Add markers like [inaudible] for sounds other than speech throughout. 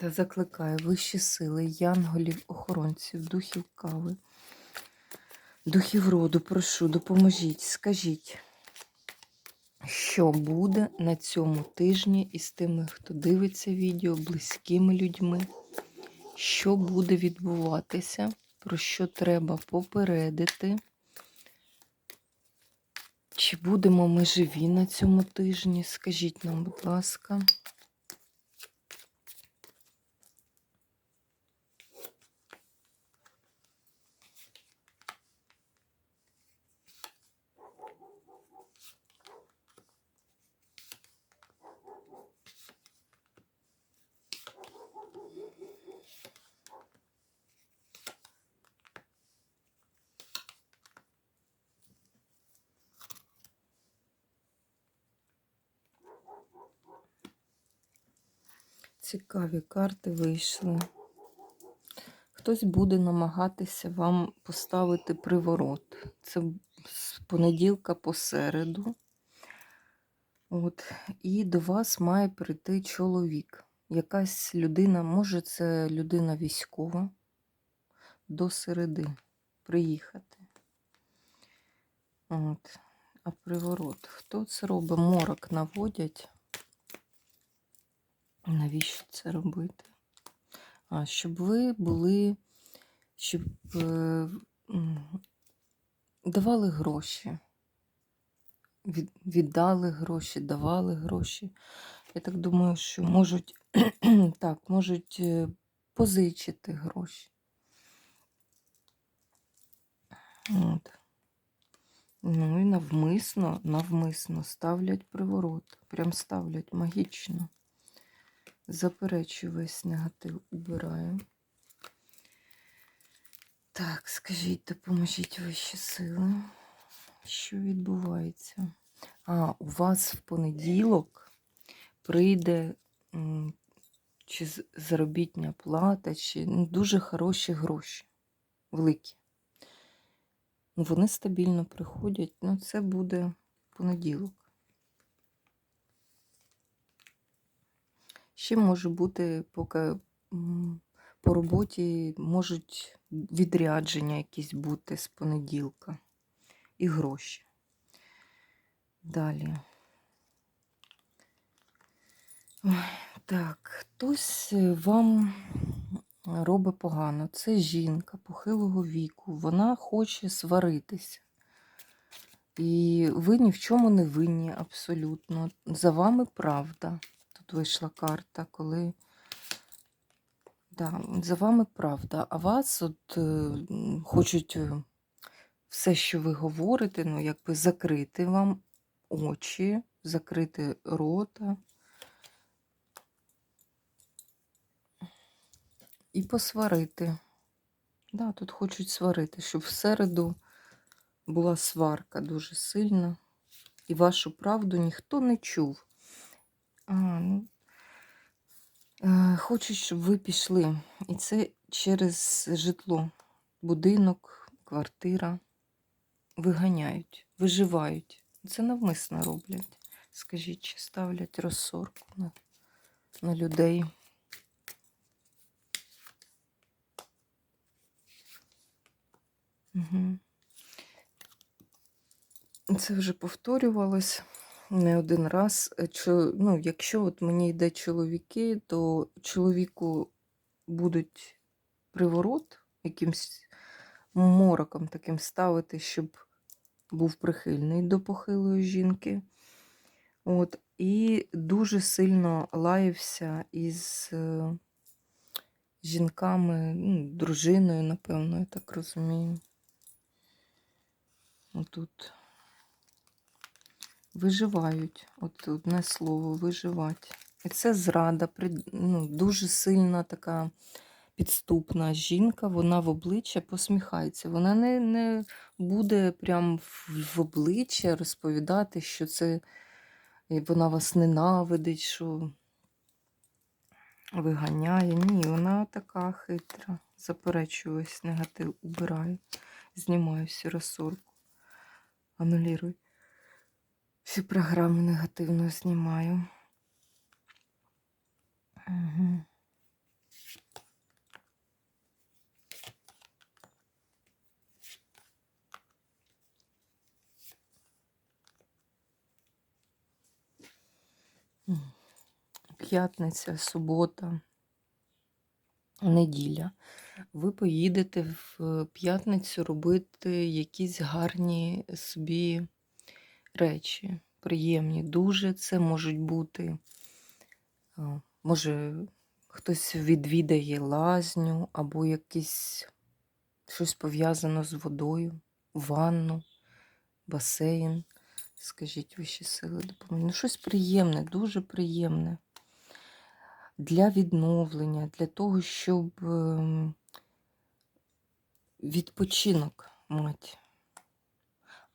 Та закликаю вищі сили, янголів, охоронців, духів кави, духів роду, прошу, допоможіть, скажіть, що буде на цьому тижні із тими, хто дивиться відео, близькими людьми, що буде відбуватися, про що треба попередити. Чи будемо ми живі на цьому тижні? Скажіть нам, будь ласка. Цікаві карти вийшли. Хтось буде намагатися вам поставити приворот. Це з понеділка по середу. От. І до вас має прийти чоловік. Якась людина, може, це людина військова, до середи приїхати. От. А приворот. Хто це робить? Морок наводять. Навіщо це робити? А, щоб ви були, щоб е, давали гроші. Від, віддали гроші, давали гроші. Я так думаю, що можуть [clears throat] так, можуть е, позичити гроші. От. Ну і навмисно, навмисно ставлять приворот. Прям ставлять магічно. Заперечую весь негатив, убираю. Так, скажіть, допоможіть вищі сили. Що відбувається? А, у вас в понеділок прийде чи заробітня плата, чи ну, дуже хороші гроші. Великі. Ну, Вони стабільно приходять. Ну, це буде понеділок. Ще може бути, поки по роботі можуть відрядження якісь бути з понеділка і гроші. Далі. Так, хтось вам робить погано. Це жінка похилого віку. Вона хоче сваритися. І ви ні в чому не винні абсолютно. За вами правда. Тут вийшла карта, коли. Да, за вами правда. А вас от е, хочуть е, все, що ви говорите, ну, якби закрити вам очі, закрити рота. І посварити. Да, тут хочуть сварити, щоб в середу була сварка дуже сильна. І вашу правду ніхто не чув. А, ну, е, хочуть, щоб ви пішли. І це через житло, будинок, квартира. Виганяють, виживають. Це навмисно роблять. Скажіть, чи ставлять розсорку на, на людей. Угу. Це вже повторювалось не один раз. Е, ну, якщо от мені йде чоловіки, то чоловіку будуть приворот якимсь мороком таким ставити, щоб був прихильний до похилої жінки. От, і дуже сильно лаявся із е, жінками, ну, дружиною, напевно, я так розумію. Отут. Виживають. От одне слово виживати. І це зрада, ну, дуже сильна така підступна жінка, вона в обличчя посміхається. Вона не, не буде прям в, обличчя розповідати, що це вона вас ненавидить, що виганяє. Ні, вона така хитра. Заперечую весь негатив, убираю, знімаю всю розсорку, анулірую. Всі програми негативно знімаю. Угу. П'ятниця, субота, неділя. Ви поїдете в п'ятницю робити якісь гарні собі речі, приємні дуже. Це можуть бути, може, хтось відвідає лазню або якесь щось пов'язано з водою, ванну, басейн. Скажіть вищі сили допомогли. Ну, щось приємне, дуже приємне. Для відновлення, для того, щоб ем, відпочинок мати.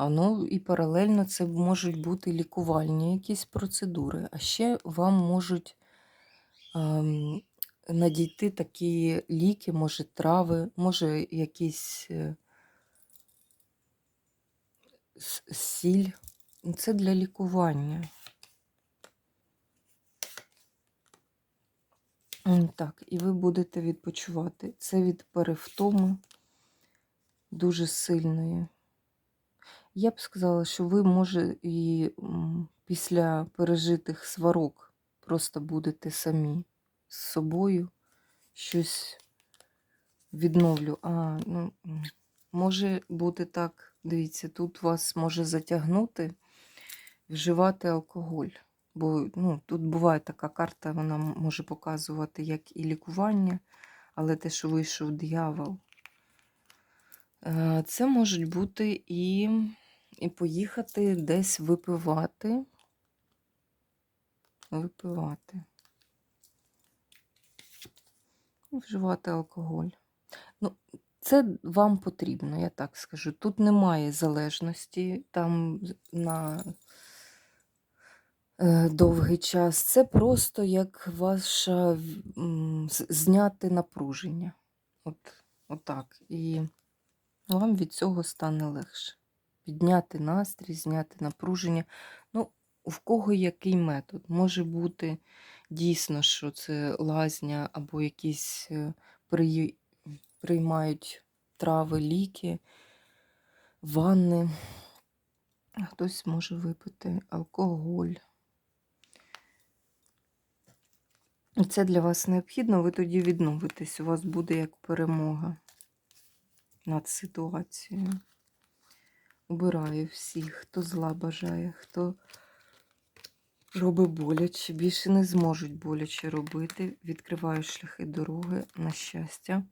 А ну і паралельно це можуть бути лікувальні якісь процедури. А ще вам можуть ем, надійти такі ліки, може трави, може якісь е, сіль. Це для лікування. Так, і ви будете відпочивати. Це від перевтоми дуже сильної. Я б сказала, що ви, може, і після пережитих сварок просто будете самі з собою щось відновлю. А, ну, може бути так, дивіться, тут вас може затягнути вживати алкоголь. Бо ну, тут буває така карта, вона може показувати як і лікування, але те, що вийшов диявол. Е, Це можуть бути і, і поїхати десь випивати. Випивати. Вживати алкоголь. Ну, це вам потрібно, я так скажу. Тут немає залежності там на е, довгий час. Це просто як ваша в- м, з- зняти напруження. От, отак. І вам від цього стане легше. Підняти настрій, зняти напруження. Ну, в кого який метод? Може бути дійсно, що це лазня або якісь е, приї- приймають трави, ліки, ванни. Хтось може випити алкоголь. Це для вас необхідно, ви тоді відновитесь. У вас буде як перемога над ситуацією. Убираю всіх, хто зла бажає, хто робить боляче, більше не зможуть боляче робити. Відкриваю шляхи дороги на щастя.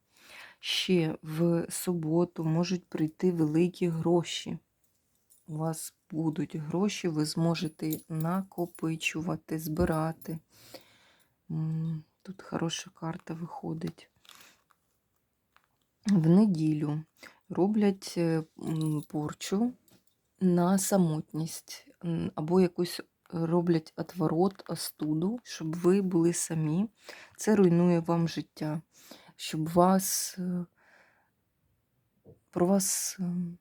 Ще в суботу можуть прийти великі гроші. У вас будуть гроші, ви зможете накопичувати, збирати. Тут хороша карта виходить. В неділю роблять е, порчу на самотність або якусь роблять отворот, остуду, щоб ви були самі. Це руйнує вам життя, щоб вас е, про вас. ем,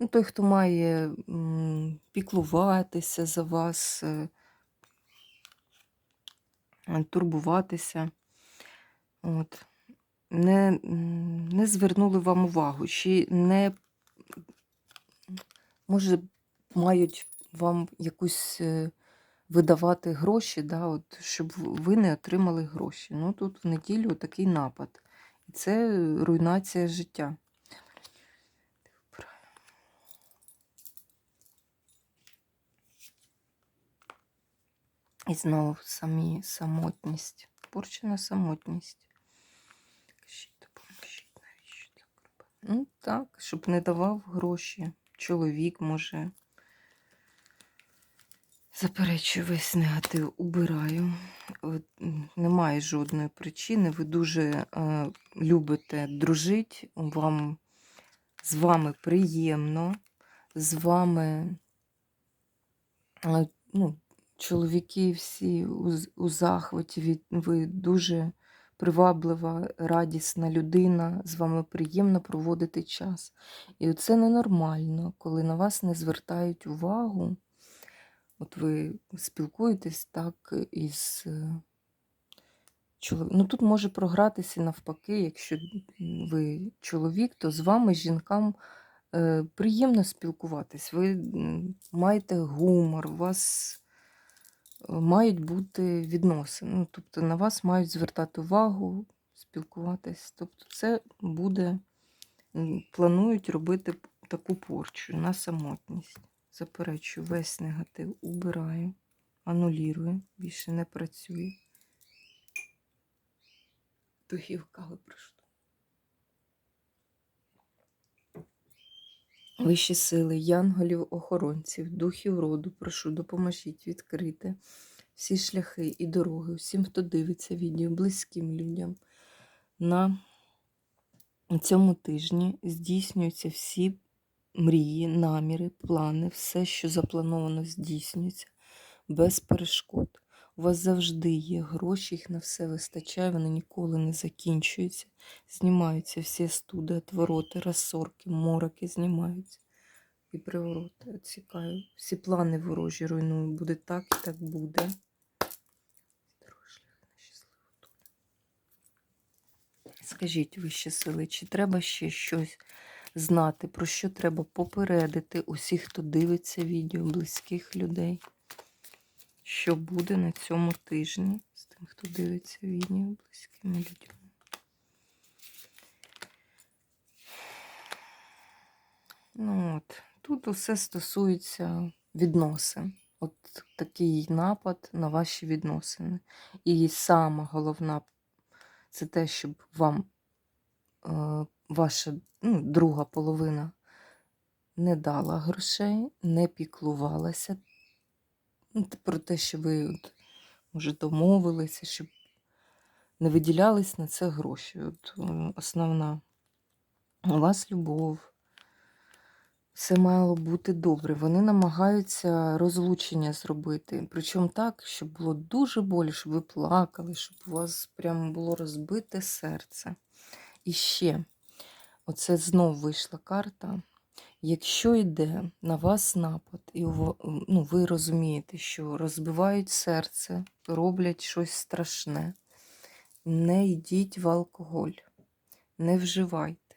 Ну, той, хто має піклуватися за вас, турбуватися, от, не, не звернули вам увагу, чи не, може, мають вам якусь е, видавати гроші, да, от, щоб ви не отримали гроші. Ну, тут в неділю такий напад. І це руйнація життя. І знову самі самотність. Порчена самотність. Кажіть, допоможіть, навіщо так робити? Ну так, щоб не давав гроші. Чоловік може Заперечую весь негатив, убираю. Немає жодної причини. Ви дуже е, любите дружити, вам, з вами приємно, з вами е, ну, чоловіки всі у, у захваті, від, ви дуже приваблива, радісна людина, з вами приємно проводити час. І це ненормально, коли на вас не звертають увагу. От ви спілкуєтесь так із чоловіком. Ну тут може програтися навпаки, якщо ви чоловік, то з вами, жінкам, е, приємно спілкуватись. Ви маєте гумор, у вас е, мають бути відносини. Ну, тобто на вас мають звертати увагу, спілкуватись. Тобто це буде, планують робити таку порчу на самотність. Заперечую, весь негатив убираю, анулірую, більше не працює. Духів кави Вищі сили, янголів, охоронців, духів роду, прошу, допоможіть відкрити всі шляхи і дороги, всім, хто дивиться відео, близьким людям. На цьому тижні здійснюються всі мрії, наміри, плани, все, що заплановано, здійснюється без перешкод. У вас завжди є гроші, їх на все вистачає, вони ніколи не закінчуються. Знімаються всі студи, отвороти, розсорки, мороки знімаються. І привороти відсікаю. Всі плани ворожі руйную. Буде так і так буде. Скажіть вищі сили, чи треба ще щось знати, про що треба попередити усіх, хто дивиться відео, близьких людей? Що буде на цьому тижні з тим, хто дивиться відео, близькими людьми? Ну от, тут усе стосується відносин. От такий напад на ваші відносини. І сама головна це те, щоб вам е, ваша ну, друга половина не дала грошей, не піклувалася про те, що ви от, може домовилися, щоб не виділялись на це гроші. От, е, основна у вас любов. Все мало бути добре. Вони намагаються розлучення зробити. Причому так, щоб було дуже болі, щоб ви плакали, щоб у вас прямо було розбите серце. І ще, оце знов вийшла карта. Якщо йде на вас напад, і ну, ви розумієте, що розбивають серце, роблять щось страшне, не йдіть в алкоголь, не вживайте.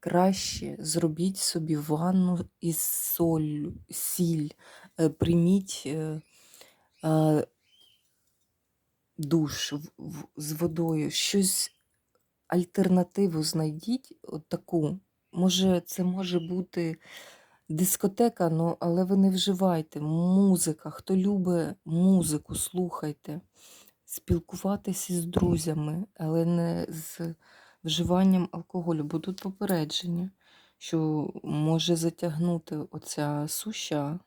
Краще зробіть собі ванну із солью, сіль, е, прийміть е, е, душ в- в- з водою, щось альтернативу знайдіть, от таку. Може, це може бути дискотека, ну, але ви не вживайте. Музика. Хто любить музику, слухайте. Спілкуватися з друзями, але не з вживанням алкоголю. Бо тут попередження, що може затягнути оця суща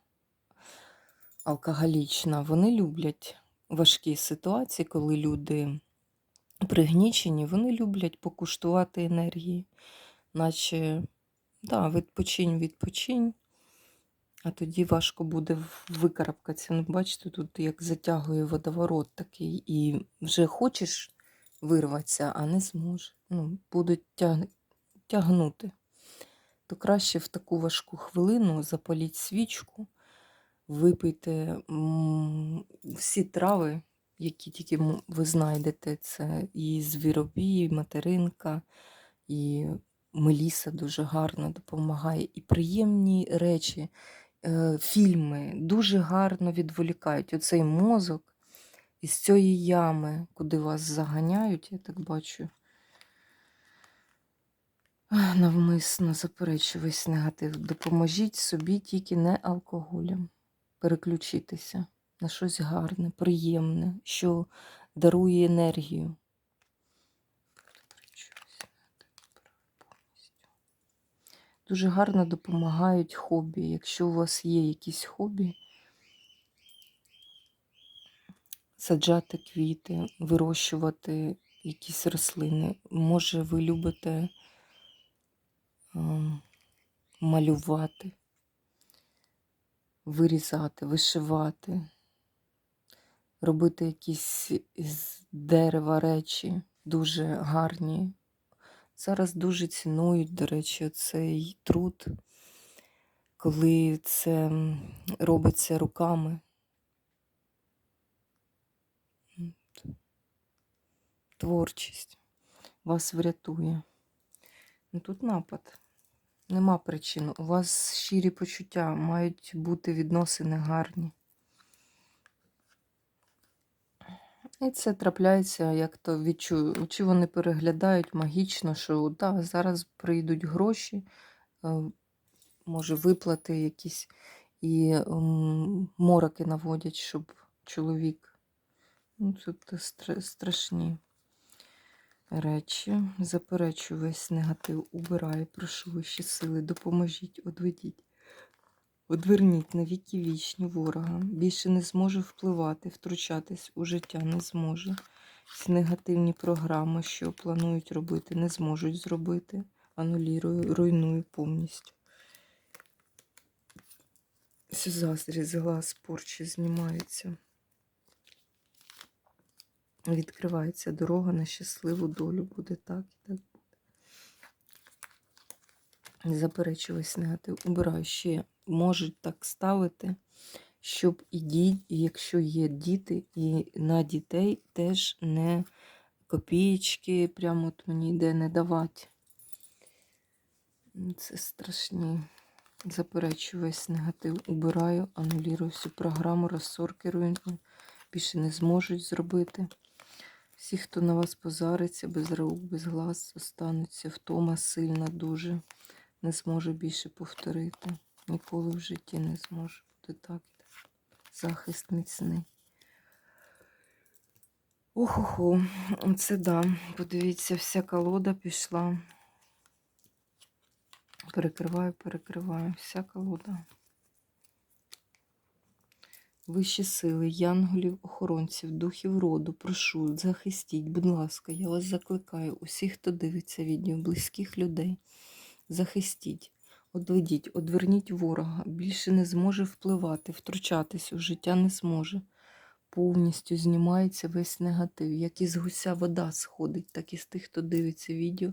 алкоголічна. Вони люблять важкі ситуації, коли люди пригнічені, вони люблять покуштувати енергії, наче да, відпочинь, відпочинь, а тоді важко буде викарабкатися. Ну, бачите, тут як затягує водоворот такий, і вже хочеш вирватися, а не зможеш. Ну, будуть тяг... тягнути. То краще в таку важку хвилину запаліть свічку, випийте всі трави, які тільки ви знайдете. Це і звіробій, і материнка, і меліса дуже гарно допомагає, і приємні речі, е, фільми дуже гарно відволікають. Оцей мозок із цієї ями, куди вас заганяють, я так бачу. Навмисно заперечую весь негатив. Допоможіть собі тільки не алкоголем. Переключитися на щось гарне, приємне, що дарує енергію. Заперечую весь негатив, прибираю повністю. Дуже гарно допомагають хобі. Якщо у вас є якісь хобі, саджати квіти, вирощувати якісь рослини. Може, ви любите малювати, вирізати, вишивати, робити якісь з дерева речі дуже гарні. Зараз дуже цінують, до речі, цей труд, коли це робиться руками. Творчість вас врятує. Ну, Тут напад. Нема причин. У вас щирі почуття, мають бути відносини гарні. І це трапляється, як то відчую, чи вони переглядають магічно, що да, зараз прийдуть гроші, е, може виплати якісь, і мороки наводять, щоб чоловік. Ну, це страшні речі. Заперечую весь негатив, убираю, прошу вищі сили, допоможіть, одведіть. Одверніть на віки вічні ворога. Більше не зможе впливати, втручатись у життя не зможе. Всі негативні програми, що планують робити, не зможуть зробити. Анулірую, руйную повністю. Всі заздрі з глаз порчі знімаються. Відкривається дорога на щасливу долю. Буде так і так буде. Заперечую негатив. Убираю ще. Можуть так ставити, щоб і ді, якщо є діти, і на дітей теж не копієчки, прямо от мені йде не давати. Це страшні. Заперечую весь негатив. Убираю, анулірую всю програму, розсорки руйную. Більше не зможуть зробити. Всі, хто на вас позариться, без рук, без глаз, остануться. Втома сильна дуже. Не зможе більше повторити. Ніколи в житті не зможе. Буде так. Захист міцний. Охо-хо, це да. Подивіться, вся колода пішла. Перекриваю, перекриваю. Вся колода. Вищі сили, янголів, охоронців, духів роду, прошу, захистіть, будь ласка, я вас закликаю, усіх, хто дивиться відео, близьких людей, захистіть, одведіть, одверніть ворога, більше не зможе впливати, втручатись у життя не зможе. Повністю знімається весь негатив. Як із гуся вода сходить, так і з тих, хто дивиться відео,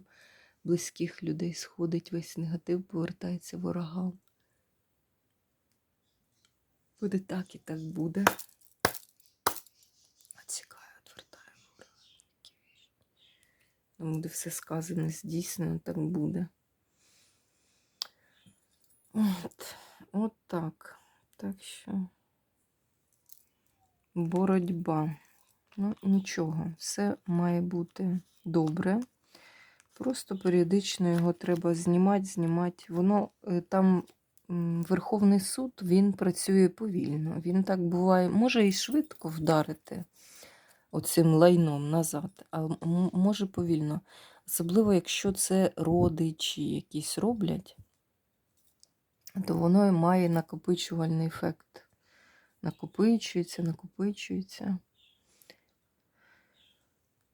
близьких людей сходить весь негатив, повертається ворогам. Буде так і так буде. Оцікаю, відвертаю. Там буде все сказане, здійснено, так буде. От, от так. Так що боротьба. Ну, нічого, все має бути добре. Просто періодично його треба знімати, знімати. Воно е, там Верховний суд він працює повільно. Він так буває, може і швидко вдарити оцим лайном назад, а може повільно. Особливо, якщо це родичі якісь роблять, то воно має накопичувальний ефект. Накопичується, накопичується.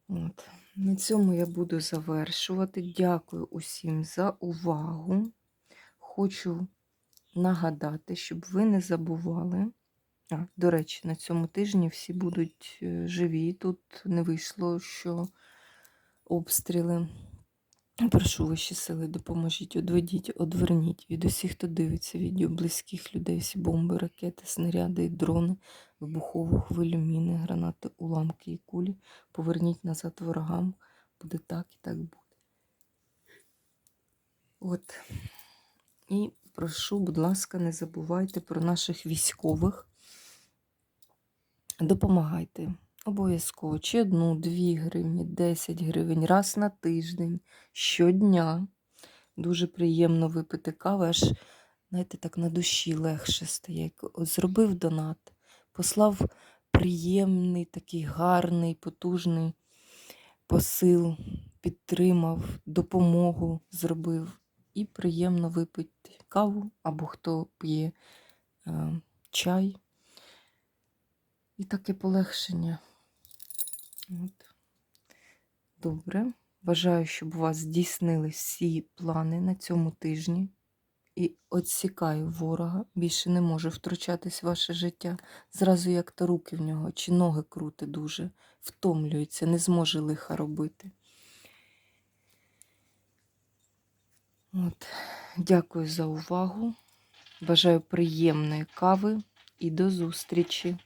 От. На цьому я буду завершувати. Дякую усім за увагу. Хочу нагадати, щоб ви не забували. А, до речі, на цьому тижні всі будуть е, живі. Тут не вийшло, що обстріли. Прошу вищі сили, допоможіть, одведіть, одверніть від усіх, хто дивиться відео близьких людей, всі бомби, ракети, снаряди і дрони, вибухову хвилю, міни, гранати, уламки і кулі. Поверніть назад ворогам. Буде так і так буде. От. І прошу, будь ласка, не забувайте про наших військових. Допомагайте. Обов'язково. Чи одну, дві гривні, 10 гривень, раз на тиждень, щодня. Дуже приємно випити кави, аж, знаєте, так на душі легше стає. Зробив донат, послав приємний, такий гарний, потужний посил, підтримав, допомогу зробив. І приємно випити каву, або хто п'є е, чай. І таке полегшення. От. Добре. Бажаю, щоб у вас здійснились всі плани на цьому тижні. І відсікаю ворога, більше не може втручатись в ваше життя. Зразу як то руки в нього, чи ноги крути дуже, втомлюється, не зможе лиха робити. От. Дякую за увагу. Бажаю приємної кави і до зустрічі!